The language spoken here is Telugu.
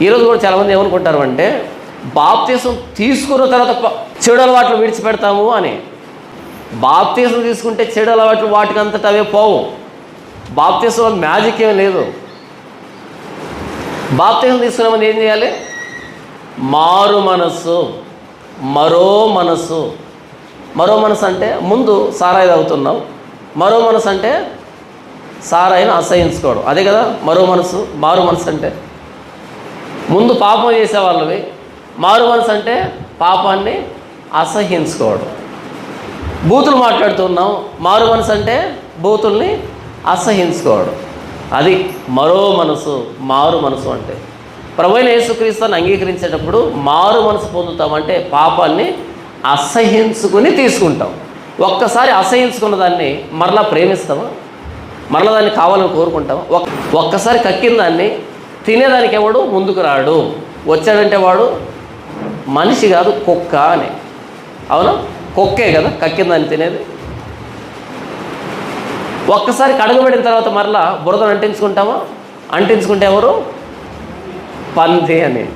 ఈరోజు కూడా చాలామంది ఏమనుకుంటారు అంటే బాప్తీసం తీసుకున్న తర్వాత చెడు అలవాట్లు విడిచిపెడతాము అని. బాప్తీసం తీసుకుంటే చెడు అలవాట్లు వాటికంతట అవే పోవు. బాప్తీసంలో మ్యాజిక్ ఏం లేదు. బాప్తీసం తీసుకునే ముందు ఏం చేయాలి? మారు మనస్సు మరో మనస్సు. మరో మనసు అంటే ముందు సారాయి తాగుతున్నాం. మరో మనసు అంటే సారాయిని అసహించుకోవడం అదే కదా? మరో మనసు మారు మనసు అంటే. ముందు పాపం చేసేవాళ్ళవి. మారు మనసు అంటే పాపాన్ని అసహించుకోవడం. బూతులు మాట్లాడుతున్నాం. మారు మనసు అంటే బూతుల్ని అసహించుకోవడం. అది మరో మనసు మారు మనసు అంటే. ప్రభుైన యేసుక్రీస్తుని అంగీకరించేటప్పుడు మారు మనసు పొందుతామంటే పాపాన్ని అసహించుకుని తీసుకుంటాం. ఒక్కసారి అసహించుకున్న దాన్ని మరలా ప్రేమిస్తామా? మరలా దాన్ని కావాలని కోరుకుంటామా? ఒక్- ఒక్కసారి కక్కిన దాన్ని తినేదానికి ఎవడు ముందుకు రాడు. వచ్చాడంటే వాడు మనిషి కాదు కుక్క అని. అవునా? కుక్కే కదా కక్కిందని తినేది. ఒక్కసారి కడుగుబడిన తర్వాత మరలా బురదను అంటించుకుంటామా? అంటించుకుంటే ఎవరు? పంది అనేది